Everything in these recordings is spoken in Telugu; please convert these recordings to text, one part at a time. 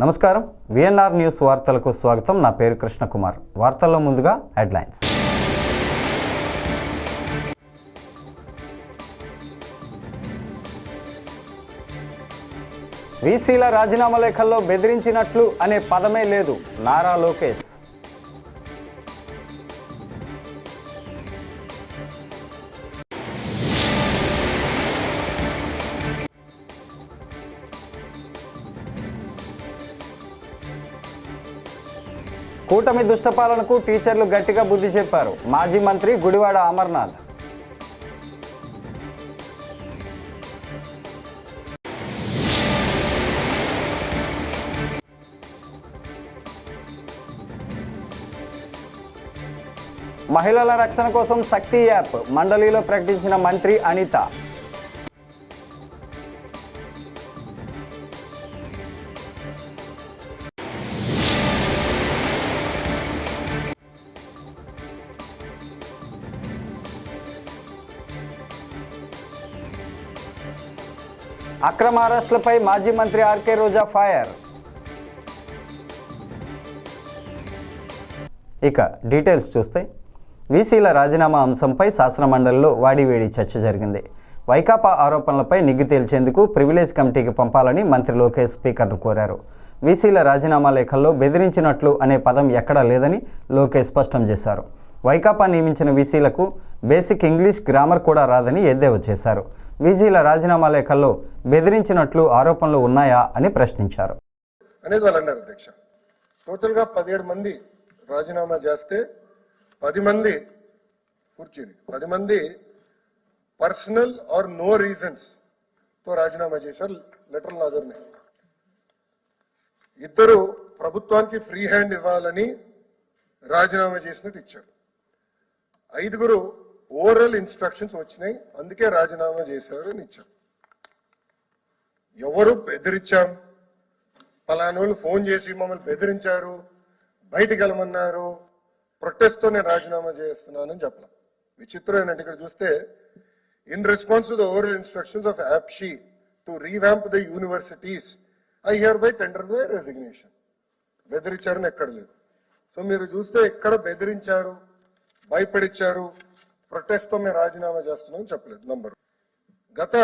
నమస్కారం. విఎన్ఆర్ న్యూస్ వార్తలకు స్వాగతం. నా పేరు కృష్ణకుమార్. వార్తల్లో ముందుగా హెడ్లైన్స్. వీసీల రాజీనామా లేఖల్లో బెదిరించినట్లు అనే పదమే లేదు. నారా లోకేష్. కూటమి దుష్టపాలనకు టీచర్లు గట్టిగా బుద్ధి చెప్పారు. మాజీ మంత్రి గుడివాడ అమర్నాథ్. మహిళల రక్షణ కోసం శక్తి యాప్ మండలిలో ప్రకటించిన మంత్రి అనిత. అక్రమ అరెస్టులపై మాజీ మంత్రి ఆర్కే రోజా ఫైర్. ఇక డీటెయిల్స్ చూస్తే వీసీల రాజీనామా అంశంపై శాసనమండలిలో వాడివేడి చర్చ జరిగింది. వైకాపా ఆరోపణలపై నిగ్గు తేల్చేందుకు ప్రివిలేజ్ కమిటీకి పంపాలని మంత్రి లోకేష్ స్పీకర్ను కోరారు. వీసీల రాజీనామా లేఖల్లో బెదిరించినట్లు అనే పదం ఎక్కడా లేదని లోకేష్ స్పష్టం చేశారు. వైకాపా నియమించిన వీసీలకు బేసిక్ ఇంగ్లీష్ గ్రామర్ కూడా రాదని ఎద్దేవా చేశారు. వీజీల రాజీనామా లేఖల్లో బెదిరించినట్లు ఆరోపణలు ఉన్నాయా అని ప్రశ్నించారు. అనేది వాళ్ళు అన్నారు అధ్యక్ష. టోటల్గా పదిహేడు మంది రాజీనామా చేస్తే పది మంది కూర్చుని పది మంది పర్సనల్ ఆర్ నో రీజన్స్తో రాజీనామా చేశారు లెటర్లు నాదర్ని ఇద్దరు ప్రభుత్వానికి ఫ్రీ హ్యాండ్ ఇవ్వాలని రాజీనామా చేసినట్టు ఇచ్చారు. ఐదుగురు ఓరల్ ఇన్స్ట్రక్షన్స్ వచ్చినాయి. అందుకే రాజీనామా చేశారు అని ఇచ్చారు. ఎవరు బెదిరించాం? పలానోళ్ళు వాళ్ళు ఫోన్ చేసి మమ్మల్ని బెదిరించారు. బయటికి వెళ్ళమన్నారు. ప్రొటెస్ట్తో నేను రాజీనామా చేస్తున్నానని చెప్పలేం. విచిత్రం ఏంటంటే ఇక్కడ చూస్తే in response to the overall instructions of APSCHE to revamp the universities I hear by tender by resignation బెదిరించారని ఎక్కడ లేదు. సో మీరు చూస్తే ఎక్కడ బెదిరించారు? భయపడిచ్చారు? ప్రొటెస్ట్తో మేము రాజీనామా చేస్తున్నాం చెప్పలేదు నంబర్ గత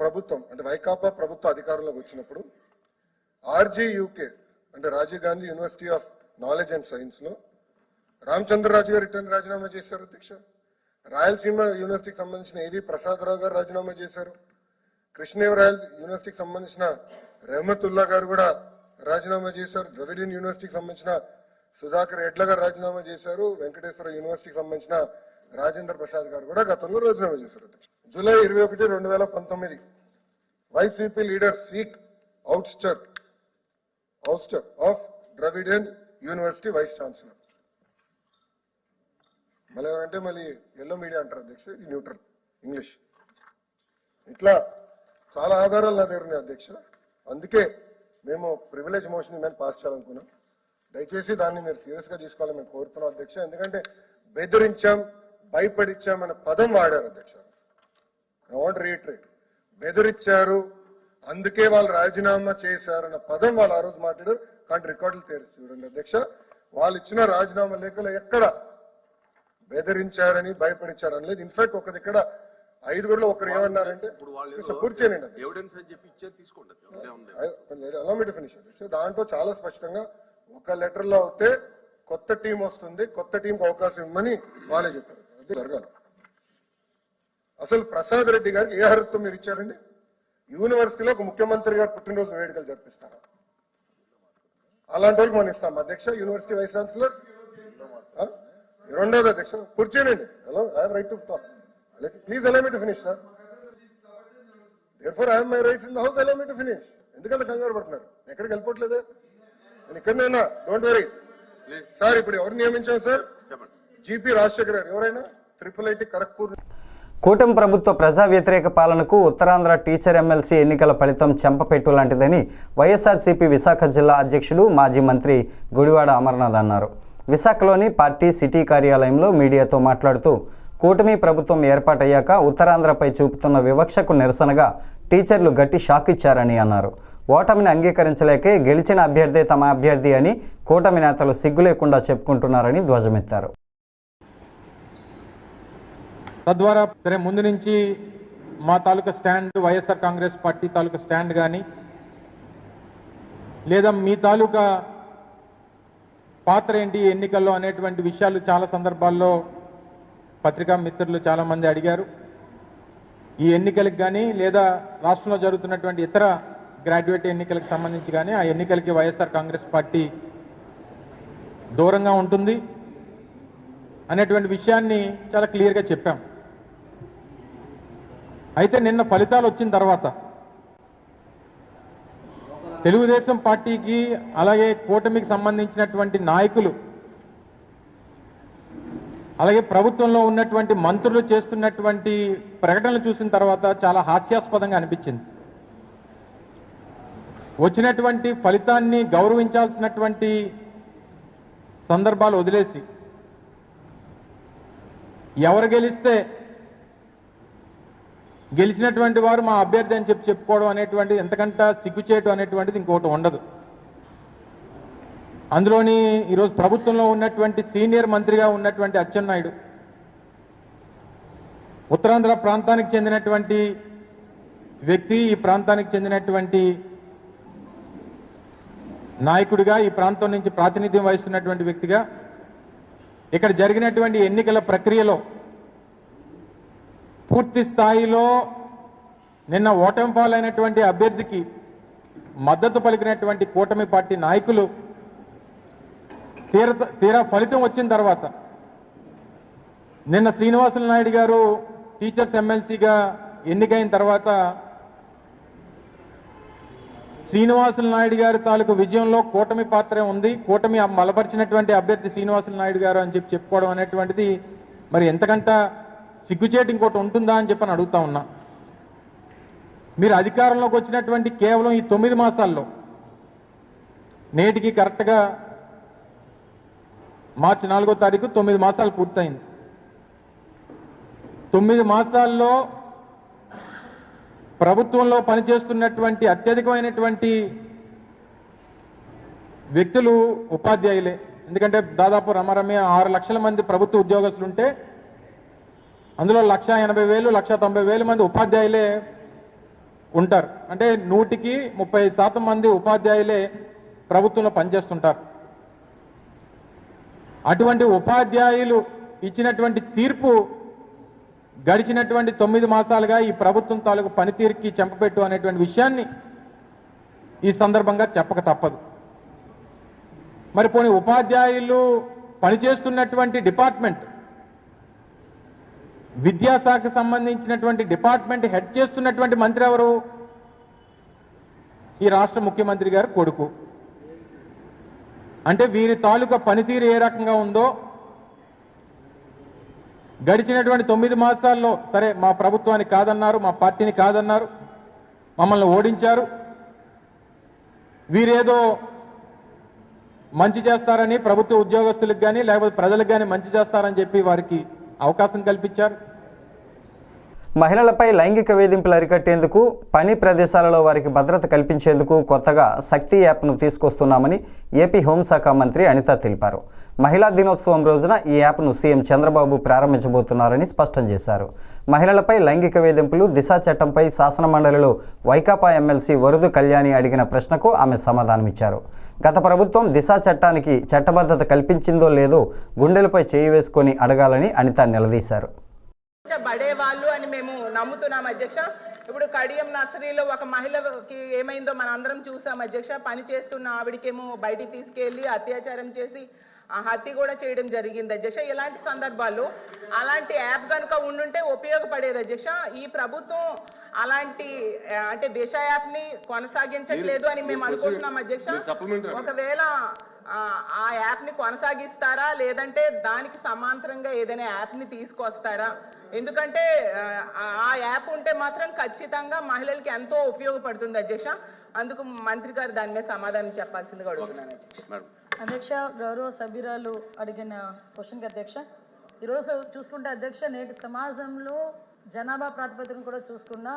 ప్రభుత్వం అంటే వైకాపా ప్రభుత్వ అధికారంలోకి వచ్చినప్పుడు ఆర్జీ యూకే అంటే Rajiv Gandhi university of knowledge and సైన్స్లో రామచంద్రరాజు గారు ఇటువంటి రాజీనామా చేశారు అధ్యక్ష. రాయలసీమ యూనివర్సిటీకి సంబంధించిన ఏది ప్రసాదరావు గారు రాజీనామా చేశారు. కృష్ణదేవరాయల్ యూనివర్సిటీకి సంబంధించిన రెహమతుల్లా గారు కూడా రాజీనామా చేశారు. ద్రవిడియన్ యూనివర్సిటీకి సంబంధించిన సుధాకర్ ఎడ్ల గారు రాజీనామా చేశారు. వెంకటేశ్వర యూనివర్సిటీకి సంబంధించిన రాజేంద్ర ప్రసాద్ గారు కూడా గతంలో రాజీనామా చేశారు అధ్యక్ష. జూలై ఇరవై ఒకటి రెండు వేల పంతొమ్మిది. YCP leader seek ouster ouster of Dravidian university vice chancellor. మళ్ళీ ఎవరంటే మళ్ళీ ఎల్లో మీడియా అంటారు అధ్యక్ష ఇది న్యూట్రల్ ఇంగ్లీష్ ఇట్లా చాలా ఆధారాలు నా దగ్గర ఉన్నాయి అధ్యక్ష. అందుకే మేము ప్రివిలేజ్ మోషన్ మేము పాస్ చేయాలనుకున్నాం. దయచేసి దాన్ని మీరు సీరియస్గా తీసుకోవాలని మేము కోరుతున్నాం అధ్యక్ష. ఎందుకంటే బెదిరించాం భయపడిచ్చాం అనే పదం వాడారు అధ్యక్ష వాంట్ రీట్రేట్ బెదిరించారు అందుకే వాళ్ళు రాజీనామా చేశారన్న పదం వాళ్ళు ఆ రోజు మాట్లాడారు. కానీ రికార్డులు తెరిచి చూడండి అధ్యక్ష వాళ్ళు ఇచ్చిన రాజీనామా లేఖలో ఎక్కడ బెదిరించారని భయపడించారని లేదు ఇన్ఫాక్ట్ ఒకరి ఇక్కడ ఐదుగురులో ఒకరు ఏమన్నారంటే ఫినిష్ సో దాంట్లో చాలా స్పష్టంగా ఒక లెటర్లో అయితే కొత్త టీం వస్తుంది కొత్త టీంకి అవకాశం ఇవ్వమని వాళ్ళే చెప్పారు. జరగాలి అసలు ప్రసాద్ రెడ్డి గారికి ఏ అర్హత మీరు ఇచ్చారండి? యూనివర్సిటీలో ఒక ముఖ్యమంత్రి గారు పుట్టినరోజు వేడుకలు జరిపిస్తారా? అలాంటి వాళ్ళకి మనం ఇస్తాం. అధ్యక్ష యూనివర్సిటీ వైస్ ఛాన్సలర్? రెండోది అధ్యక్ష కూర్చోనండి. Hello I right to talk please allow me to finish sir therefore I my rights in the house allow me to finish ఎందుకంత కంగారు పడుతున్నారు? ఎక్కడికి వెళ్ళిపోవట్లేదే? నేను ఇక్కడనే డోంట్ వరీ సార్ ఇప్పుడు ఎవరు నియమించారు సార్ చెప్పండి. జీపీ రాజశేఖర్ గారు. ఎవరైనా? ట్రిపుల్ ఐటీ ఖరగ్పూర్ కూటమి ప్రభుత్వ ప్రజా వ్యతిరేక పాలనకు ఉత్తరాంధ్ర టీచర్ ఎమ్మెల్సీ ఎన్నికల ఫలితం చెంపపెట్టు లాంటిదని వైఎస్ఆర్సీపీ విశాఖ జిల్లా అధ్యక్షుడు మాజీ మంత్రి గుడివాడ అమర్నాథ్ అన్నారు. విశాఖలోని పార్టీ సిటీ కార్యాలయంలో మీడియాతో మాట్లాడుతూ కూటమి ప్రభుత్వం ఏర్పాటయ్యాక ఉత్తరాంధ్రపై చూపుతున్న వివక్షకు నిరసనగా టీచర్లు గట్టి షాక్ ఇచ్చారని అన్నారు. ఓటమిని అంగీకరించలేకే గెలిచిన అభ్యర్థి తమ అభ్యర్థి అని కూటమి నేతలు సిగ్గు లేకుండా చెప్పుకుంటున్నారని ధ్వజమెత్తారు. తద్వారా సరే ముందు నుంచి మా తాలూకా స్టాండ్ వైఎస్ఆర్ కాంగ్రెస్ పార్టీ తాలూకా స్టాండ్ కానీ లేదా మీ తాలూకా పాత్ర ఏంటి ఎన్నికల్లో అనేటువంటి విషయాలు చాలా సందర్భాల్లో పత్రికా మిత్రులు చాలామంది అడిగారు. ఈ ఎన్నికలకు కానీ లేదా రాష్ట్రంలో జరుగుతున్నటువంటి ఇతర గ్రాడ్యుయేట్ ఎన్నికలకు సంబంధించి కానీ ఆ ఎన్నికలకి వైఎస్ఆర్ కాంగ్రెస్ పార్టీ దూరంగా ఉంటుంది అనేటువంటి విషయాన్ని చాలా క్లియర్గా చెప్పాం. అయితే నిన్న ఫలితాలు వచ్చిన తర్వాత తెలుగుదేశం పార్టీకి అలాగే కూటమికి సంబంధించినటువంటి నాయకులు అలాగే ప్రభుత్వంలో ఉన్నటువంటి మంత్రులు చేస్తున్నటువంటి ప్రకటనలు చూసిన తర్వాత చాలా హాస్యాస్పదంగా అనిపించింది. వచ్చినటువంటి ఫలితాన్ని గౌరవించాల్సినటువంటి సందర్భాలు వదిలేసి ఎవరు గెలిస్తే గెలిచినటువంటి వారు మా అభ్యర్థి అని చెప్పి చెప్పుకోవడం అనేటువంటిది ఎంతకంట సిగ్గుచేయటం అనేటువంటిది ఇంకోటి ఉండదు. అందులోని ఈరోజు ప్రభుత్వంలో ఉన్నటువంటి సీనియర్ మంత్రిగా ఉన్నటువంటి అచ్చెన్నాయుడు ఉత్తరాంధ్ర ప్రాంతానికి చెందినటువంటి వ్యక్తి ఈ ప్రాంతానికి చెందినటువంటి నాయకుడిగా ఈ ప్రాంతం నుంచి ప్రాతినిధ్యం వహిస్తున్నటువంటి వ్యక్తిగా ఇక్కడ జరిగినటువంటి ఎన్నికల ప్రక్రియలో పూర్తి స్థాయిలో నిన్న ఓటమి పాలైనటువంటి అభ్యర్థికి మద్దతు పలికినటువంటి కూటమి పార్టీ నాయకులు తీర తీరా ఫలితం వచ్చిన తర్వాత నిన్న శ్రీనివాసులు నాయుడు గారు టీచర్స్ ఎమ్మెల్సీగా ఎన్నికైన తర్వాత శ్రీనివాసులు నాయుడు గారి తాలూకు విజయంలో కూటమి పాత్ర ఉంది. కూటమి మలపరిచినటువంటి అభ్యర్థి శ్రీనివాసులు నాయుడు గారు అని చెప్పి చెప్పుకోవడం అనేటువంటిది మరి ఎంతకంట సిగ్గుచేటు ఇంకోటి ఉంటుందా అని చెప్పని అడుగుతా ఉన్నా. మీరు అధికారంలోకి వచ్చినటువంటి కేవలం ఈ తొమ్మిది మాసాల్లో నేటికి కరెక్ట్గా మార్చి నాలుగో తారీఖు తొమ్మిది మాసాలు పూర్తయింది. తొమ్మిది మాసాల్లో ప్రభుత్వంలో పనిచేస్తున్నటువంటి అత్యధికమైనటువంటి వ్యక్తులు ఉపాధ్యాయులే. ఎందుకంటే దాదాపు రమరమే ఆరు లక్షల మంది ప్రభుత్వ ఉద్యోగస్తులుంటే అందులో లక్ష ఎనభై వేలు లక్ష తొంభై వేల మంది ఉపాధ్యాయులే ఉంటారు. అంటే నూటికి ముప్పై శాతం మంది ఉపాధ్యాయులే ప్రభుత్వంలో పనిచేస్తుంటారు. అటువంటి ఉపాధ్యాయులు ఇచ్చినటువంటి తీర్పు గడిచినటువంటి తొమ్మిది మాసాలుగా ఈ ప్రభుత్వం తాలూకు పనితీరుకి చెంపపెట్టు అనేటువంటి విషయాన్ని ఈ సందర్భంగా చెప్పక తప్పదు. మరి పోనీ ఉపాధ్యాయులు పనిచేస్తున్నటువంటి డిపార్ట్మెంట్ విద్యాశాఖకు సంబంధించినటువంటి డిపార్ట్మెంట్ హెడ్ చేస్తున్నటువంటి మంత్రి ఎవరు? ఈ రాష్ట్ర ముఖ్యమంత్రి గారు కొడుకు. అంటే వీరి తాలూకా పనితీరు ఏ రకంగా ఉందో గడిచినటువంటి తొమ్మిది మాసాల్లో సరే మా ప్రభుత్వానికి కాదన్నారు మా పార్టీని కాదన్నారు మమ్మల్ని ఓడించారు వీరేదో మంచి చేస్తారని ప్రభుత్వ ఉద్యోగస్తులకు కానీ లేకపోతే ప్రజలకు కానీ మంచి చేస్తారని చెప్పి వారికి అవకాశం కల్పించారు. మహిళలపై లైంగిక వేధింపులు అరికట్టేందుకు పని ప్రదేశాలలో వారికి భద్రత కల్పించేందుకు కొత్తగా శక్తి యాప్ను తీసుకొస్తున్నామని ఏపీ హోంశాఖ మంత్రి అనిత తెలిపారు. మహిళా దినోత్సవం రోజున ఈ యాప్ను సీఎం చంద్రబాబు ప్రారంభించబోతున్నారని స్పష్టం చేశారు. మహిళలపై లైంగిక వేధింపులు దిశ చట్టంపై శాసనమండలిలో వైకాపా ఎమ్మెల్సీ వరుదు కళ్యాణి అడిగిన ప్రశ్నకు ఆమె సమాధానమిచ్చారు. గత ప్రభుత్వం దిశ చట్టానికి చట్టబద్ధత కల్పించిందో లేదో గుండెలపై చేయి వేసుకొని అడగాలని అనిత నిలదీశారు. బడే వాళ్ళు అని మేము నమ్ముతున్నాం అధ్యక్ష. ఇప్పుడు కడియం నర్సరీలో ఒక మహిళకి ఏమైందో మనం అందరం చూసాం అధ్యక్ష. పని చేస్తున్న ఆవిడకేమో బయటికి తీసుకెళ్ళి అత్యాచారం చేసి ఆ హత్య కూడా చేయడం జరిగింది అధ్యక్ష. ఇలాంటి సందర్భాల్లో అలాంటి యాప్ కనుక ఉండుంటే ఉపయోగపడేది అధ్యక్ష. ఈ ప్రభుత్వం అలాంటి అంటే దిశ యాప్ని కొనసాగించట్లేదు అని మేము అనుకుంటున్నాం అధ్యక్ష. ఒకవేళ ఆ, యాప్ని కొనసాగిస్తారా? లేదంటే దానికి సమాంతరంగా ఏదైనా యాప్ని తీసుకొస్తారా? ఎందుకంటే ఆ, యాప్ ఉంటే మాత్రం ఖచ్చితంగా మహిళలకి ఎంతో ఉపయోగపడుతుంది అధ్యక్ష. అందుకు మంత్రి గారు దాని మీద సమాధానం చెప్పాల్సిందిగా అడుగుతున్నాను అధ్యక్ష. అధ్యక్ష గౌరవ సభ్యురాలు అడిగిన క్వశ్చన్కి అధ్యక్ష. ఈరోజు చూసుకుంటే అధ్యక్ష నేటి సమాజంలో జనాభా ప్రాతిపదికను కూడా చూసుకున్నా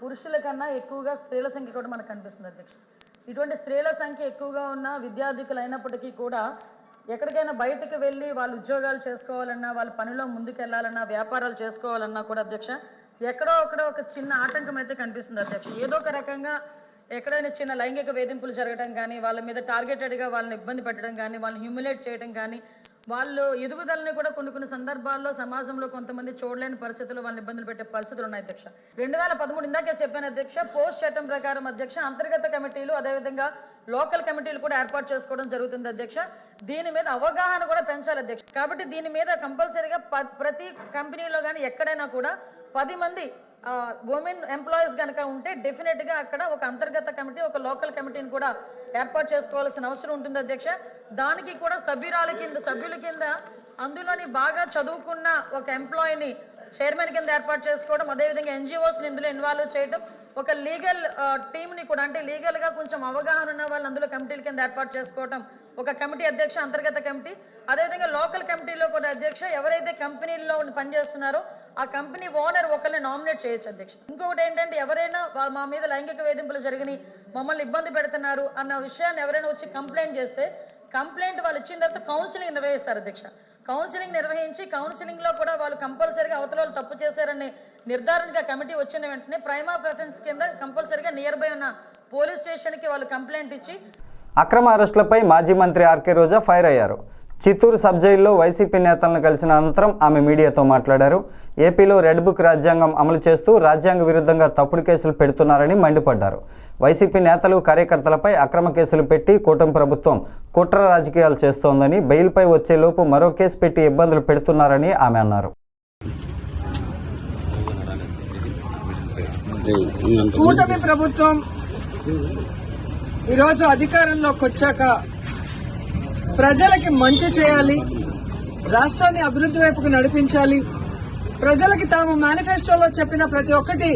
పురుషుల కన్నా ఎక్కువగా స్త్రీల సంఖ్య కూడా మనకు కనిపిస్తుంది అధ్యక్ష. ఇటువంటి స్త్రీల సంఖ్య ఎక్కువగా ఉన్న విద్యార్థికులు అయినప్పటికీ కూడా ఎక్కడికైనా బయటకు వెళ్ళి వాళ్ళు ఉద్యోగాలు చేసుకోవాలన్నా వాళ్ళ పనిలో ముందుకెళ్ళాలన్నా వ్యాపారాలు చేసుకోవాలన్నా కూడా అధ్యక్ష ఎక్కడో అక్కడ ఒక చిన్న ఆటంకం అయితే కనిపిస్తుంది అధ్యక్ష. ఏదో ఒక రకంగా ఎక్కడైనా చిన్న లైంగిక వేధింపులు జరగడం కానీ వాళ్ళ మీద టార్గెటెడ్గా వాళ్ళని ఇబ్బంది పెట్టడం కానీ వాళ్ళని హ్యూమిలేట్ చేయడం కానీ వాళ్ళు ఎదుగుదలని కూడా కొన్ని కొన్ని సందర్భాల్లో సమాజంలో కొంతమంది చూడలేని పరిస్థితులు వాళ్ళని ఇబ్బందులు పెట్టే పరిస్థితులు ఉన్నాయి అధ్యక్ష. రెండు వేల పదమూడు ఇందాకే చెప్పాను అధ్యక్ష. పోస్ట్ చట్టం ప్రకారం అధ్యక్ష అంతర్గత కమిటీలు అదేవిధంగా లోకల్ కమిటీలు కూడా ఏర్పాటు చేసుకోవడం జరుగుతుంది అధ్యక్ష. దీని మీద అవగాహన కూడా పెంచాలి అధ్యక్ష. కాబట్టి దీని మీద కంపల్సరీగా ప్రతి కంపెనీలో కానీ ఎక్కడైనా కూడా పది మంది ఉమెన్ ఎంప్లాయీస్ కనుక ఉంటే డెఫినెట్గా అక్కడ ఒక అంతర్గత కమిటీ ఒక లోకల్ కమిటీని కూడా ఏర్పాటు చేసుకోవాల్సిన అవసరం ఉంటుంది అధ్యక్ష. దానికి కూడా సభ్యురాల కింద సభ్యుల కింద అందులోని బాగా చదువుకున్న ఒక ఎంప్లాయీని చైర్మన్ కింద ఏర్పాటు చేసుకోవడం అదేవిధంగా ఎన్జిఓస్ని ఇందులో ఇన్వాల్వ్ చేయడం ఒక లీగల్ టీంని కూడా అంటే లీగల్గా కొంచెం అవగాహన ఉన్న వాళ్ళని అందులో కమిటీల కింద ఏర్పాటు చేసుకోవడం ఒక కమిటీ అధ్యక్ష అంతర్గత కమిటీ అదేవిధంగా లోకల్ కమిటీలో కూడా అధ్యక్ష ఎవరైతే కంపెనీల్లో పనిచేస్తున్నారో ఆ కంపెనీ ఓనర్ ఒకరిని నామినేట్ చేయొచ్చు అధ్యక్ష. ఇంకొకటి ఏంటంటే ఎవరైనా వాళ్ళ మా మీద లైంగిక వేధింపులు జరిగినాయి మమ్మల్ని ఇబ్బంది పెడుతున్నారు అన్న విషయాన్ని ఎవరైనా వచ్చి కంప్లైంట్ చేస్తే కంప్లైంట్ వాళ్ళు ఇచ్చిన తర్వాత కౌన్సిలింగ్ నిర్వహిస్తారు అధ్యక్ష. కౌన్సిలింగ్ నిర్వహించి కౌన్సిలింగ్లో కూడా వాళ్ళు కంపల్సరీగా అవతల వాళ్ళు తప్పు చేశారని నిర్ధారణగా కమిటీ వచ్చిన వెంటనే ప్రైమ్ ఆఫ్ అఫెన్స్ కింద కంపల్సరీగా నియర్ బై ఉన్న పోలీస్ స్టేషన్కి వాళ్ళు కంప్లైంట్ ఇచ్చి అక్రమ అరెస్టులపై మాజీ మంత్రి ఆర్కే రోజా ఫైర్ అయ్యారు. చిత్తూరు సబ్ జైల్లో వైసీపీ నేతలను కలిసిన అనంతరం ఆమె మీడియాతో మాట్లాడారు. ఏపీలో రెడ్ బుక్ రాజ్యాంగం అమలు చేస్తూ రాజ్యాంగ విరుద్ధంగా తప్పుడు కేసులు పెడుతున్నారని మండిపడ్డారు. వైసీపీ నేతలు కార్యకర్తలపై అక్రమ కేసులు పెట్టి కూటమి ప్రభుత్వం కుట్ర రాజకీయాలు చేస్తోందని బెయిల్పై వచ్చేలోపు మరో కేసు పెట్టి ఇబ్బందులు పెడుతున్నారని ఆమె అన్నారు. కూటమి ప్రభుత్వం ఈరోజు అధికారంలోకి వచ్చాక ప్రజలకి మంచి చేయాలి. రాష్ట్రాన్ని అభివృద్ధి వైపుకు నడిపించాలి. ప్రజలకి తాము మేనిఫెస్టోలో చెప్పిన ప్రతి ఒక్కటి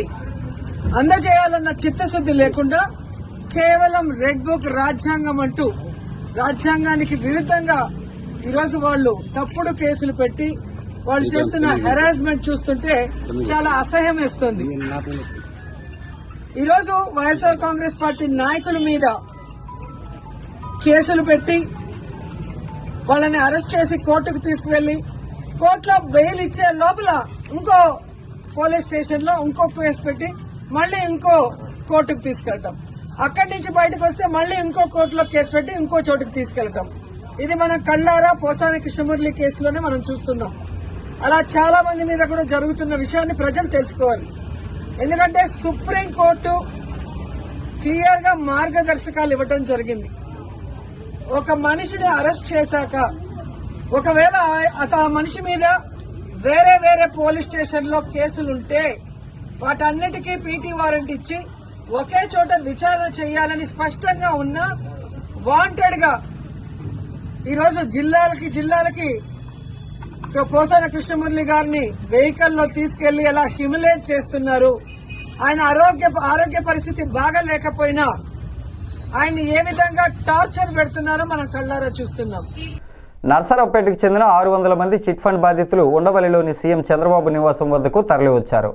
అందజేయాలన్న చిత్తశుద్ధి లేకుండా కేవలం రెడ్ బుక్ రాజ్యాంగం అంటూ రాజ్యాంగానికి విరుద్ధంగా ఈరోజు వాళ్ళు తప్పుడు కేసులు పెట్టి వాళ్ళు చేస్తున్న హెరాస్మెంట్ చూస్తుంటే చాలా అసహ్యం వేస్తుంది. ఈరోజు వైఎస్ఆర్ కాంగ్రెస్ పార్టీ నాయకుల మీద కేసులు పెట్టి వాళ్ళని అరెస్ట్ చేసి కోర్టుకు తీసుకువెళ్ళి కోర్టులో బెయిల్ ఇచ్చే లోపల ఇంకో పోలీస్ స్టేషన్లో ఇంకో కేసు పెట్టి మళ్ళీ ఇంకో కోర్టుకు తీసుకెళ్తాం. అక్కడి నుంచి బయటకు వస్తే మళ్ళీ ఇంకో కోర్టులో కేసు పెట్టి ఇంకో చోటుకు తీసుకెళ్తాం. ఇది మన కళ్ళారా పోసాని కృష్ణమురళి కేసులోనే మనం చూస్తున్నాం. అలా చాలా మంది మీద కూడా జరుగుతున్న విషయాన్ని ప్రజలు తెలుసుకోవాలి. ఎందుకంటే సుప్రీం కోర్టు క్లియర్గా మార్గదర్శకాలు ఇవ్వటం జరిగింది. ఒక మనిషిని అరెస్ట్ చేశాక ఒకవేళ ఆ- అత- ఆ మనిషి మీద వేరే వేరే పోలీస్ స్టేషన్లో కేసులుంటే వాటన్నిటికీ పీటీ వారెంట్ ఇచ్చి ఒకే చోట విచారణ చేయాలని స్పష్టంగా ఉన్న వాంటెడ్గా ఈరోజు జిల్లాలకి జిల్లాలకి పోసాన కృష్ణమురళి గారిని వెహికల్లో తీసుకెళ్ళి ఎలా హ్యూమిలేట్ చేస్తున్నారు ఆయన ఆరోగ్య ఆరోగ్య పరిస్థితి బాగా లేకపోయినా ఆయన ఏ విధంగా టార్చర్ పెడుతున్నారో మనం కళ్ళారా చూస్తున్నాం. నర్సరావుపేటకు చెందిన ఆరు వందల మంది చిట్ ఫండ్ బాధితులు ఉండవల్లిలోని సీఎం చంద్రబాబు నివాసం వద్దకు తరలివచ్చారు.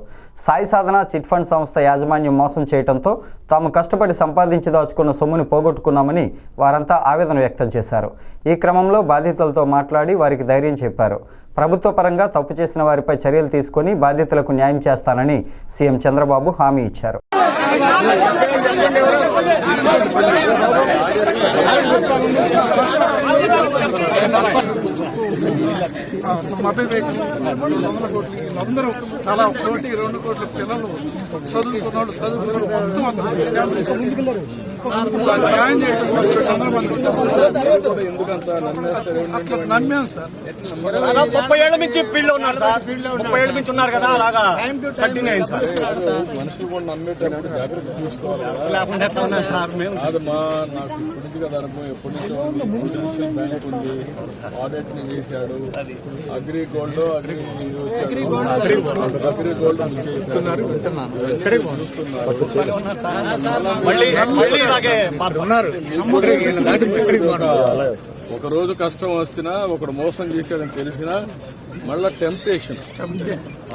సాయి సాధన చిట్ ఫండ్ సంస్థ యాజమాన్యం మోసం చేయడంతో తాము కష్టపడి సంపాదించి దాచుకున్న సొమ్ముని పోగొట్టుకున్నామని వారంతా ఆవేదన వ్యక్తం చేశారు. ఈ క్రమంలో బాధితులతో మాట్లాడి వారికి ధైర్యం చెప్పారు. ప్రభుత్వ పరంగా తప్పు చేసిన వారిపై చర్యలు తీసుకొని బాధితులకు న్యాయం చేస్తానని సీఎం చంద్రబాబు హామీ ఇచ్చారు. మభ్యపెట్టి రెండు వందల కోట్లు వీళ్ళందరూ తలా ఒక కోటి రెండు కోట్ల పిల్లలు చదువుకున్నాడు చదువుకున్నాడు మొత్తం అందరూ న్యాయం చేయడం కోసం వందల మంది వచ్చారు. అట్లా నమ్మాం సార్? ముప్పై ఏళ్ళ నుంచి ఫీల్డ్ ఉన్నారు సార్. ముప్పై ఏళ్ళ నుంచి ఉన్నారు కదా అలాగా కంటిన్యూ అయింది సార్. మనుషులు కూడా నమ్మేటప్పుడు జాగ్రత్త తీసుకోవాలి లేకుండా ఎట్లా ఉన్నారు సార్ మేము? కాదు మా నాకు పొలిటికల్ అనుభవం ఎప్పటి నుంచో ఉంది. ఫైనాన్షియల్ బ్యాంక్ ఉంది. ఆడిట్ని చేశాడు అగ్రి గోల్డ్ అగ్రి అగ్రి గోల్డ్ అగ్రి గోల్డ్ చేస్తున్నారు. మళ్ళీ మళ్ళీ ఇలాగే మారుతున్నారు. ఒక రోజు కష్టం వస్తున్నా ఒకడు మోసం చేశాడని తెలిసినా మళ్ళా టెంప్టేషన్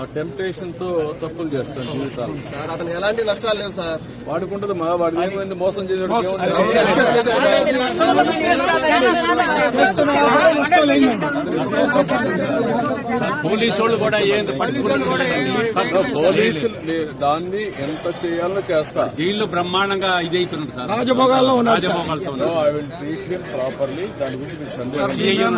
ఆ టెంప్టేషన్తో తప్పులు చేస్తాను జీవితాలు సార్ అతను ఎలాంటి నష్టాలు లేవు సార్ వాడుకుంటది మా వాడు ఏమైంది మోసం చేశాడు పోలీసు వాళ్ళు కూడా ఏంటి పోలీసులు దాన్ని ఎంత చేయాలో చేస్తా జైల్లో బ్రహ్మాండంగా ఇది అవుతున్నారు సార్ రాజభోగాల్లో him properly. దాని గురించి సందేహం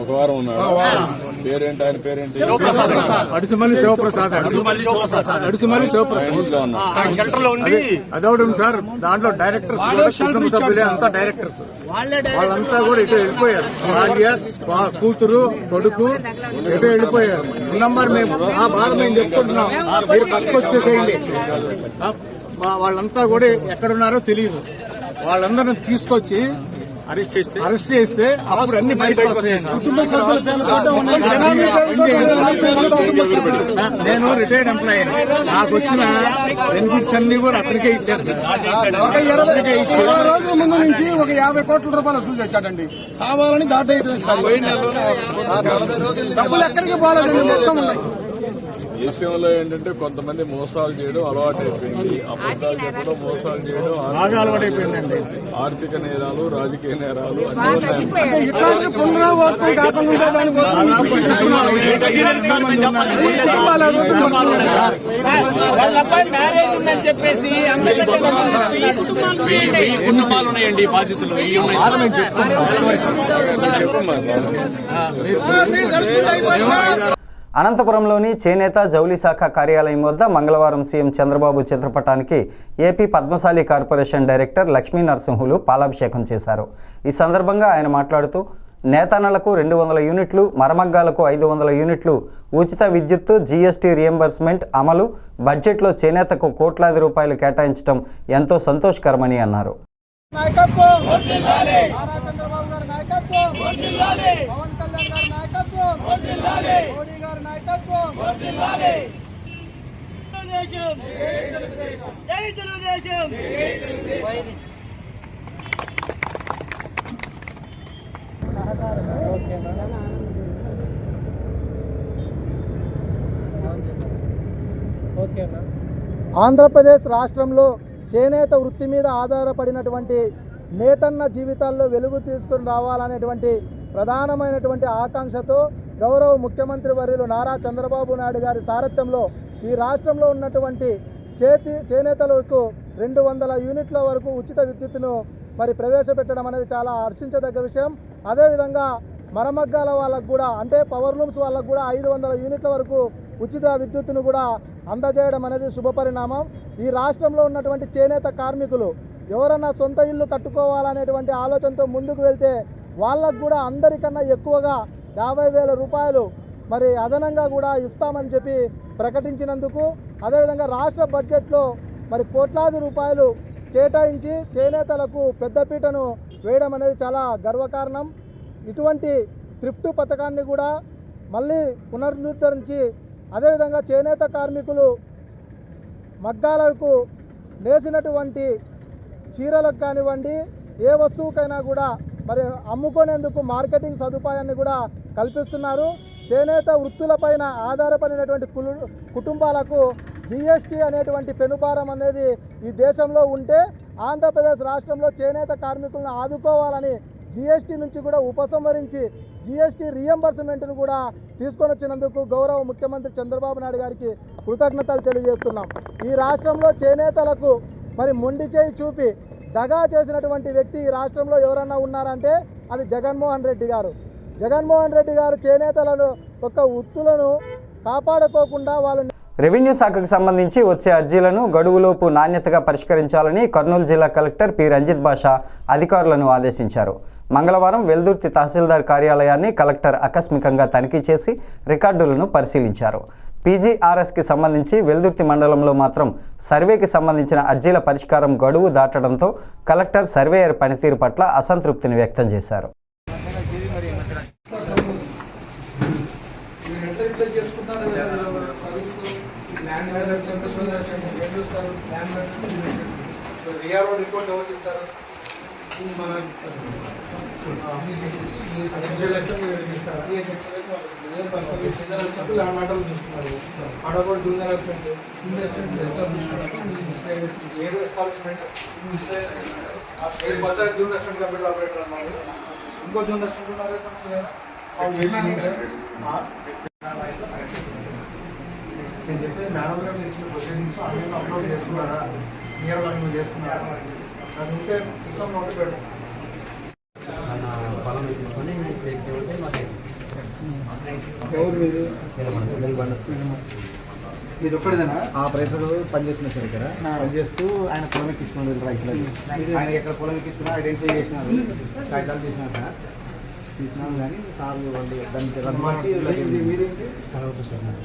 ఒక వారం ఉన్నాడు పేరేంటి ఆయన పేరేంటి అడుసుమల్లి శివప్రసాద్ మళ్ళీ చూస్తా అడుసుమల్లి శివప్రసాద్ మా అదొకటి సార్ దాంట్లో డైరెక్టర్స్ కుటుంబ సభ్యులే అంతా డైరెక్టర్స్ వాళ్ళంతా కూడా ఇటు వెళ్ళిపోయారు భార్య కూతురు కొడుకు ఇటు వెళ్ళిపోయారు నంబర్ మేము ఆ బాధ మేము చెప్పుకుంటున్నాం మీరు పక్కకు వచ్చేసేయండి వాళ్ళంతా కూడా ఎక్కడున్నారో తెలియదు వాళ్ళందరిని తీసుకొచ్చి అరెస్ట్ చేస్తే? అరెస్ట్ చేస్తే అప్పుడు అన్ని. నేను రిటైర్డ్ ఎంప్లాయీ నాకు వచ్చిన బెనిఫిట్స్ అన్ని కూడా అక్కడికే ఇచ్చారు. రోజుల ముందు నుంచి ఒక యాభై కోట్ల రూపాయలు వసూలు చేశాడండి. కావాలని దాటైపోయింది డబ్బులు ఎక్కడికి పోలేదండి మొత్తం ఉన్నాయి. దేశంలో ఏంటంటే కొంతమంది మోసాలు చేయడం అలవాటు అయిపోయింది అబద్ధాలు చెప్పడం మోసాలు చేయడం బాగా అలవాటైపోయిందండి. ఆర్థిక నేరాలు రాజకీయ నేరాలు ఉండడానికి కుటుంబాలు ఉన్నాయండి బాధితులు చెప్పమ్మా అనంతపురంలోని చేనేత జౌలి శాఖ కార్యాలయం వద్ద మంగళవారం సీఎం చంద్రబాబు చిత్రపటానికి AP Padmasali corporation director Lakshmi Narasimhulu పాలాభిషేకం చేశారు. ఈ సందర్భంగా ఆయన మాట్లాడుతూ నేతన్నలకు రెండు వందల యూనిట్లు మరమగ్గాలకు ఐదు వందల యూనిట్లు ఉచిత విద్యుత్తు జీఎస్టీ రియంబర్స్మెంట్ అమలు బడ్జెట్లో చేనేతకు కోట్లాది రూపాయలు కేటాయించడం ఎంతో సంతోషకరమని అన్నారు. నాయకత్వం! ఆంధ్రప్రదేశ్ రాష్ట్రంలో చేనేత వృత్తి మీద ఆధారపడినటువంటి నేతన్న జీవితాల్లో వెలుగు తీసుకుని రావాలనేటువంటి ప్రధానమైనటువంటి ఆకాంక్షతో గౌరవ ముఖ్యమంత్రి వర్యులు నారా చంద్రబాబు నాయుడు గారి సారథ్యంలో ఈ రాష్ట్రంలో ఉన్నటువంటి చేతి చేనేతలకు రెండు వందల యూనిట్ల వరకు ఉచిత విద్యుత్తును మరి ప్రవేశపెట్టడం అనేది చాలా హర్షించదగ్గ విషయం. అదేవిధంగా మరమగ్గాల వాళ్ళకు కూడా అంటే పవర్ లూమ్స్ వాళ్ళకు కూడా ఐదు వందల యూనిట్ల వరకు ఉచిత విద్యుత్తును కూడా అందజేయడం అనేది శుభపరిణామం ఈ రాష్ట్రంలో ఉన్నటువంటి చేనేత కార్మికులు ఎవరన్నా సొంత ఇల్లు కట్టుకోవాలనేటువంటి ఆలోచనతో ముందుకు వెళ్తే వాళ్ళకు కూడా అందరికన్నా ఎక్కువగా యాభై వేల రూపాయలు మరి అదనంగా కూడా ఇస్తామని చెప్పి ప్రకటించినందుకు అదేవిధంగా రాష్ట్ర బడ్జెట్లో మరి కోట్లాది రూపాయలు కేటాయించి చేనేతలకు పెద్దపీటను వేయడం అనేది చాలా గర్వకారణం. ఇటువంటి థ్రిఫ్ట్ పథకాన్ని కూడా మళ్ళీ పునరుద్ధరించి అదేవిధంగా చేనేత కార్మికులు మగ్గాలకు నేసినటువంటి చీరలకు కానివ్వండి ఏ వస్తువుకైనా కూడా మరి అమ్ముకునేందుకు మార్కెటింగ్ సదుపాయాన్ని కూడా కల్పిస్తున్నారు. చేనేత వృత్తులపైన ఆధారపడినటువంటి కులు కుటుంబాలకు జిఎస్టీ అనేటువంటి పెనుభారం అనేది ఈ దేశంలో ఉంటే ఆంధ్రప్రదేశ్ రాష్ట్రంలో చేనేత కార్మికులను ఆదుకోవాలని జిఎస్టీ నుంచి కూడా ఉపసంహరించి జిఎస్టీ రియంబర్స్మెంట్ను కూడా తీసుకొని వచ్చినందుకు గౌరవ ముఖ్యమంత్రి చంద్రబాబు నాయుడు గారికి కృతజ్ఞతలు తెలియజేస్తున్నాం. ఈ రాష్ట్రంలో చేనేతలకు మరి మొండి చేయి చూపి దగా చేసినటువంటి వ్యక్తి ఈ రాష్ట్రంలో ఎవరన్నా ఉన్నారంటే అది జగన్మోహన్ రెడ్డి గారు. జగన్మోహన్ రెడ్డి గారు చేనేతలను యొక్క ఉత్తులను కాపాడుకోకుండా వాళ్ళు రెవెన్యూ శాఖకు సంబంధించి వచ్చే అర్జీలను గడువులోపు నాణ్యతగా పరిష్కరించాలని కర్నూలు జిల్లా కలెక్టర్ పి. రంజిత్ బాషా అధికారులను ఆదేశించారు. మంగళవారం వెల్దుర్తి తహసీల్దార్ కార్యాలయాన్ని కలెక్టర్ ఆకస్మికంగా తనిఖీ చేసి రికార్డులను పరిశీలించారు. పీజీఆర్ఎస్కి సంబంధించి వెల్దుర్తి మండలంలో మాత్రం సర్వేకి సంబంధించిన అర్జీల పరిష్కారం గడువు దాటడంతో కలెక్టర్ సర్వేయర్ పనితీరు పట్ల అసంతృప్తిని వ్యక్తం చేశారు. రియాలో రిపోర్ట్ ఎవరు ఇస్తారు మన ఆడ కూడా జూనియర్ అసిస్టెంట్ జూనియర్ అసిస్టెంట్ ఏడు ఎస్టాబ్లిష్మెంట్ ఏడు కొత్త జూనియర్ అసిస్టెంట్ కంప్యూటర్ ఆపరేటర్ అన్నారు ఇంకో జూనియర్ అసిస్టెంట్ ఉన్నారు కదా? నేను చెప్పేది మేడం గారు ఇచ్చిన ప్రొసీడింగ్స్ అన్ని అప్లోడ్ చేసుకున్నారా నియర్ లాంగ్వేజ్ చేసుకున్నారా అది ఉంటే సిస్టమ్ నోట్ పెడతాం ఎవరు మీది మీది ఒక్కడిదేనా? ఆపరేటర్ పనిచేస్తున్న సార్ ఇక్కడ. పనిచేస్తూ ఆయన పొలం ఎక్కిస్తున్నాడు రైతులకి. ఆయన ఎక్కడ పొలం ఎక్కిస్తున్నా ఐడెంటిఫై చేసినారు కాగితాలు చేసినారు సార్ తీసినాము కానీ సార్లు వాళ్ళు దానికి రద్దు సార్ నాకు.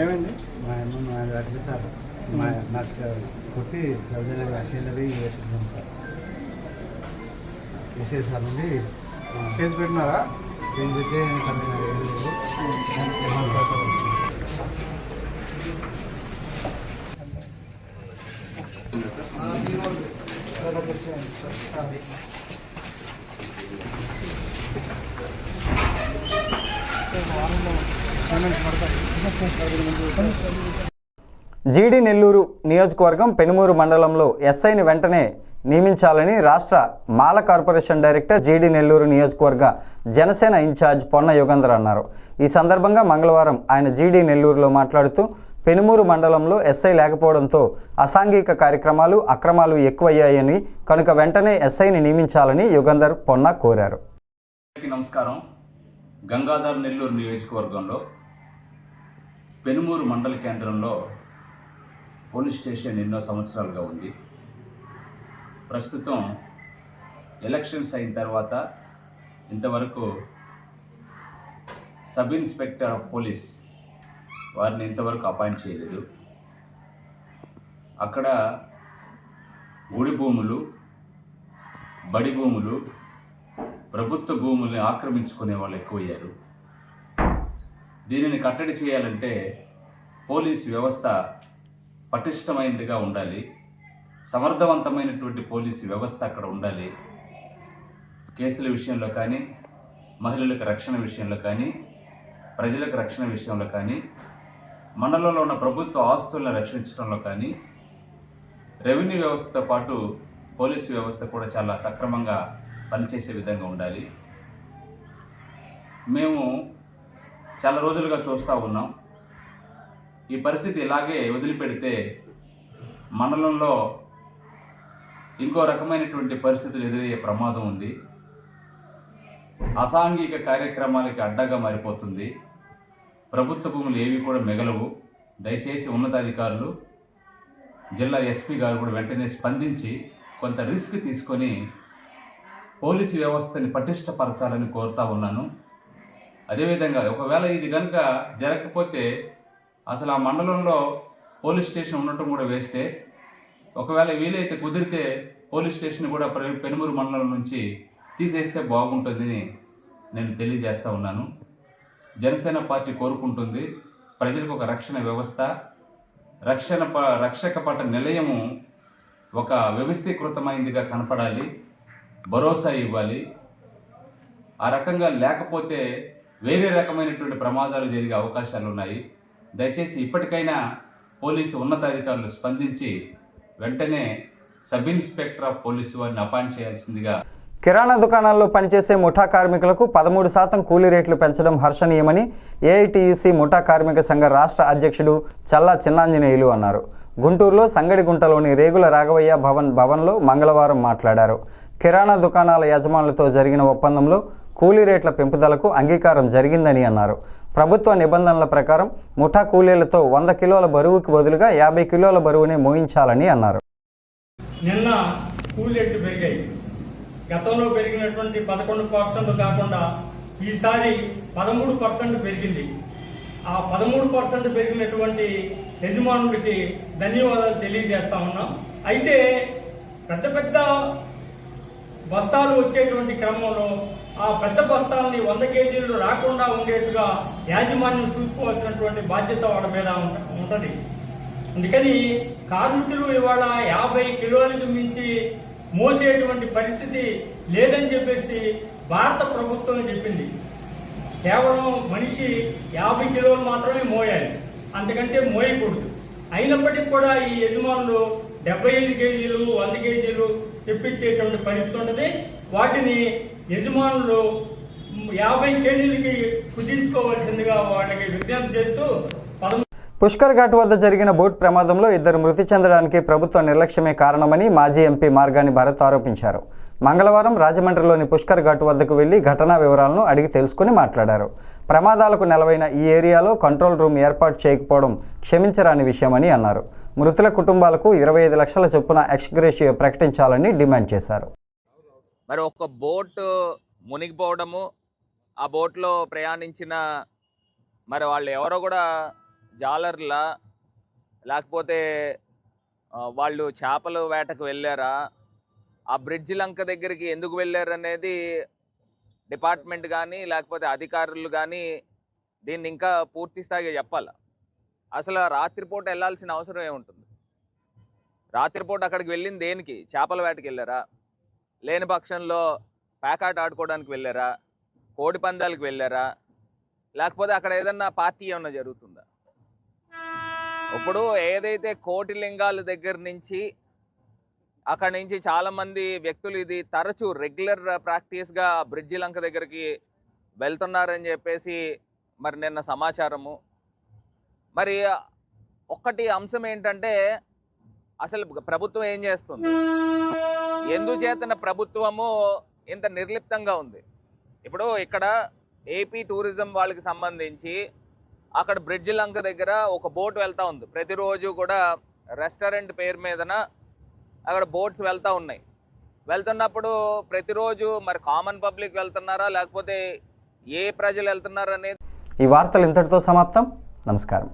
ఏమైంది మా అమ్మ మా అట్లా సార్ మా నాకు కొట్టి చదివిన సీనరీ వేసుకున్నాం సార్. వేసే సార్ నుండి కేసు పెట్టినారా? ఏం పెడితే సార్ నేను ఏం లేదు. ఏమన్నా సార్ జీడి నెల్లూరు నియోజకవర్గం పెనుమూరు మండలంలో ఎస్ఐని వెంటనే నియమించాలని రాష్ట్ర Mala corporation director GD Nellore నియోజకవర్గ జనసేన ఇన్ఛార్జ్ పొన్న యుగంధర్ అన్నారు. ఈ సందర్భంగా మంగళవారం ఆయన జీడి నెల్లూరులో మాట్లాడుతూ పెనుమూరు మండలంలో ఎస్ఐ లేకపోవడంతో అసాంఘిక కార్యక్రమాలు అక్రమాలు ఎక్కువయ్యాయని కనుక వెంటనే ఎస్ఐని నియమించాలని యుగంధర్ పొన్న కోరారు. నమస్కారం. గంగాధర్ నెల్లూరు నియోజకవర్గంలో పెనుమూరు మండల కేంద్రంలో పోలీస్ స్టేషన్ ఎన్నో సంవత్సరాలుగా ఉంది. ప్రస్తుతం ఎలక్షన్స్ అయిన తర్వాత ఇంతవరకు సబ్ ఇన్స్పెక్టర్ ఆఫ్ పోలీస్ వారిని ఇంతవరకు అపాయింట్ చేయలేదు. అక్కడ గుడి భూములు బడి భూములు ప్రభుత్వ భూముల్ని ఆక్రమించుకునే వాళ్ళు ఎక్కువయ్యారు. దీనిని కట్టడి చేయాలంటే పోలీస్ వ్యవస్థ పటిష్టమైనదిగా ఉండాలి. సమర్థవంతమైనటువంటి పోలీసు వ్యవస్థ అక్కడ ఉండాలి. కేసుల విషయంలో కానీ మహిళలకు రక్షణ విషయంలో కానీ ప్రజలకు రక్షణ విషయంలో కానీ మండలంలో ఉన్న ప్రభుత్వ ఆస్తులను రక్షించడంలో కానీ రెవెన్యూ వ్యవస్థతో పాటు పోలీసు వ్యవస్థ కూడా చాలా సక్రమంగా పనిచేసే విధంగా ఉండాలి. మేము చాలా రోజులుగా చూస్తూ ఉన్నాం. ఈ పరిస్థితి ఇలాగే వదిలిపెడితే మండలంలో ఇంకో రకమైనటువంటి పరిస్థితులు ఎదురయ్యే ప్రమాదం ఉంది. అసాంఘిక కార్యక్రమాలకి అడ్డగా మారిపోతుంది. ప్రభుత్వ భూములు ఏవి కూడా మిగలవు. దయచేసి ఉన్నతాధికారులు జిల్లా ఎస్పీ గారు కూడా వెంటనే స్పందించి కొంత రిస్క్ తీసుకొని పోలీసు వ్యవస్థని పటిష్టపరచాలని కోరుతా ఉన్నాను. అదేవిధంగా ఒకవేళ ఇది కనుక జరగకపోతే అసలు ఆ మండలంలో పోలీస్ స్టేషన్ ఉండటం కూడా వేస్టే. ఒకవేళ వీలైతే కుదిరితే పోలీస్ స్టేషన్ కూడా పెనుమూరు మండలం నుంచి తీసేస్తే బాగుంటుందని నేను తెలియజేస్తూ ఉన్నాను. జనసేన పార్టీ కోరుకుంటుంది. ప్రజలకు ఒక రక్షణ వ్యవస్థ రక్షణ ప రక్షక పట నిలయము ఒక వ్యవస్థీకృతమైందిగా కనపడాలి. భరోసా ఇవ్వాలి. ఆ రకంగా లేకపోతే వేరే రకమైనటువంటి ప్రమాదాలు జరిగే అవకాశాలు ఉన్నాయి. దయచేసి ఇప్పటికైనా పోలీసు ఉన్నతాధికారులు స్పందించి వెంటనే సబ్ ఇన్స్పెక్టర్ ఆఫ్ పోలీసు వారిని అపాయింట్ చేయాల్సిందిగా కిరాణా దుకాణాల్లో పనిచేసే ముఠా కార్మికులకు పదమూడు శాతం కూలీ రేట్లు పెంచడం హర్షణీయమని ఏఐటియుసి ముఠా కార్మిక సంఘ రాష్ట్ర అధ్యక్షుడు చల్లా చిన్నాంజనేయులు అన్నారు. గుంటూరులో సంగడిగుంటలోని రేగుల రాఘవయ్య భవన్ భవన్లో మంగళవారం మాట్లాడారు. కిరాణా దుకాణాల యజమానులతో జరిగిన ఒప్పందంలో కూలీ రేట్ల పెంపుదలకు అంగీకారం జరిగిందని అన్నారు. ప్రభుత్వ నిబంధనల ప్రకారం ముఠా కూలీలతో వంద కిలోల బరువుకి బదులుగా యాభై కిలోల బరువునే మోయించాలని అన్నారు. నిన్న కూలి రేట్లు పెరిగాయి. గతంలో పెరిగినటువంటి పదకొండు పర్సెంట్ కాకుండా ఈసారి పదమూడు పర్సెంట్ పెరిగింది. ఆ పదమూడు పర్సెంట్ పెరిగినటువంటి యజమానులకి ధన్యవాదాలు తెలియజేస్తా ఉన్నాం. అయితే పెద్ద పెద్ద బస్తాలు వచ్చేటువంటి క్రమంలో ఆ పెద్ద బస్తాలని వంద కేజీలు రాకుండా ఉండేట్టుగా యాజమాన్యం చూసుకోవాల్సినటువంటి బాధ్యత వాళ్ళ మీద ఉంటుంది ఉంటది. అందుకని కార్మికులు ఇవాళ యాభై కిలోలకు మించి మోసేటువంటి పరిస్థితి లేదని చెప్పేసి భారత ప్రభుత్వం చెప్పింది. కేవలం మనిషి యాభై కిలోలు మాత్రమే మోయాలి. అంతకంటే మోయకూడదు. అయినప్పటికీ కూడా ఈ యజమానులు డెబ్బై ఐదు కేజీలు వంద కేజీలు తెప్పించేటువంటి పరిస్థితి ఉంటుంది వాటిని యజమానులు యాభై కేజీలకి కుదించుకోవాల్సిందిగా వాళ్ళకి విజ్ఞప్తి చేస్తూ పుష్కర్ ఘాట్ వద్ద జరిగిన బోట్ ప్రమాదంలో ఇద్దరు మృతి చెందడానికి ప్రభుత్వ నిర్లక్ష్యమే కారణమని మాజీ ఎంపీ మార్గాని భరత్ ఆరోపించారు. మంగళవారం రాజమండ్రిలోని పుష్కర్ ఘాట్ వద్దకు వెళ్ళి ఘటనా వివరాలను అడిగి తెలుసుకుని మాట్లాడారు. ప్రమాదాలకు నెలవైన ఈ ఏరియాలో కంట్రోల్ రూమ్ ఏర్పాటు చేయకపోవడం క్షమించరాని విషయమని అన్నారు. మృతుల కుటుంబాలకు ఇరవై ఐదు లక్షల చొప్పున ఎక్స్గ్రేషియో ప్రకటించాలని డిమాండ్ చేశారు. మరి ఒక బోట్ మునిగిపోవడము ఆ బోట్లో ప్రయాణించిన మరి వాళ్ళు ఎవరో కూడా జాలర్లా లేకపోతే వాళ్ళు చేపలు వేటకు వెళ్ళారా? ఆ బ్రిడ్జ్ లంక దగ్గరికి ఎందుకు వెళ్ళారు అనేది డిపార్ట్మెంట్ కానీ లేకపోతే అధికారులు కానీ దీన్ని ఇంకా పూర్తి స్థాయిగా చెప్పాలి? అసలు రాత్రిపూట వెళ్ళాల్సిన అవసరం ఏముంటుంది? రాత్రిపూట అక్కడికి వెళ్ళింది దేనికి? చేపల వేటకి వెళ్ళారా? లేని పక్షంలో ప్యాకాట్ ఆడుకోవడానికి వెళ్ళారా? కోడి పందాలకు వెళ్ళారా? లేకపోతే అక్కడ ఏదన్నా పార్టీ ఏమన్నా జరుగుతుందా? ఇప్పుడు ఏదైతే కోటి లింగాల దగ్గర నుంచి అక్కడ నుంచి చాలామంది వ్యక్తులు ఇది తరచూ రెగ్యులర్ ప్రాక్టీస్గా బ్రిడ్జి లంక దగ్గరికి వెళ్తున్నారని చెప్పేసి మరి నిన్న సమాచారము. మరి ఒక్కటి అంశం ఏంటంటే అసలు ప్రభుత్వం ఏం చేస్తుంది? ఎందుచేతన ప్రభుత్వము ఇంత నిర్లిప్తంగా ఉంది? ఇప్పుడు ఇక్కడ ఏపీ టూరిజం వాళ్ళకి సంబంధించి అక్కడ బ్రిడ్జ్ లంక దగ్గర ఒక బోట్ వెళ్తూ ఉంది. ప్రతిరోజు కూడా రెస్టారెంట్ పేరు మీదన అక్కడ బోట్స్ వెళ్తూ ఉన్నాయి. వెళ్తున్నప్పుడు ప్రతిరోజు మరి కామన్ పబ్లిక్ వెళ్తున్నారా? లేకపోతే ఏ ప్రజలు వెళ్తున్నారనేది? ఈ వార్తలు ఇంతటితో సమాప్తం. నమస్కారం.